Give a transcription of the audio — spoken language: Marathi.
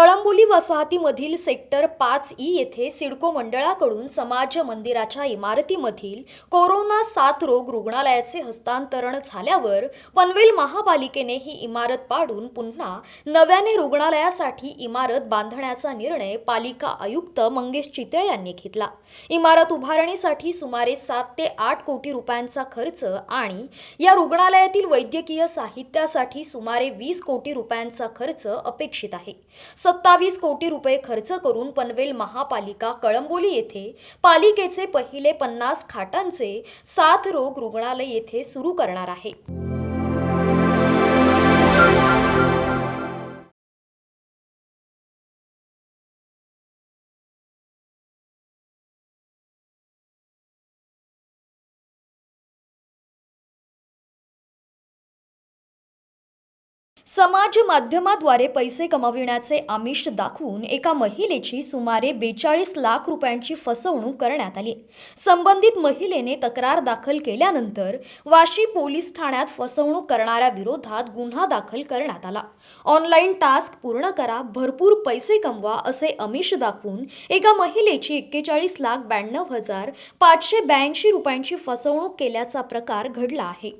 कळंबोली वसाहतीमधील सेक्टर पाच ई येथे सिडको मंडळाकडून समाज मंदिराच्या इमारतीमधील कोरोना साथ रोग रुग्णालयाचे हस्तांतरण झाल्यावर पनवेल महापालिकेने ही इमारत पाडून पुन्हा नव्याने रुग्णालयासाठी इमारत बांधण्याचा निर्णय पालिका आयुक्त मंगेश चितळे यांनी घेतला. इमारत उभारणीसाठी सुमारे सात ते आठ कोटी रुपयांचा खर्च आणि या रुग्णालयातील वैद्यकीय साहित्यासाठी सुमारे वीस कोटी रुपयांचा खर्च अपेक्षित आहे. सत्तावीस कोटी रुपये खर्च करून पनवेल महापालिका कळंबोली येथे पालिकेचे पहिले पन्नास खाटांचे साथ रोग रुग्णालय येथे सुरू करणार आहे. समाज माध्यमाद्वारे पैसे कमविण्याचे आमिष दाखवून एका महिलेची सुमारे बेचाळीस लाख रुपयांची फसवणूक करण्यात आली. संबंधित महिलेने तक्रार दाखल केल्यानंतर वाशी पोलीस ठाण्यात फसवणूक करणाऱ्या विरोधात गुन्हा दाखल करण्यात आला. ऑनलाईन टास्क पूर्ण करा भरपूर पैसे कमवा असे आमिष दाखवून एका महिलेची एक्केचाळीस लाख ब्याण्णव हजार पाचशे ब्याऐंशी रुपयांची फसवणूक केल्याचा प्रकार घडला आहे.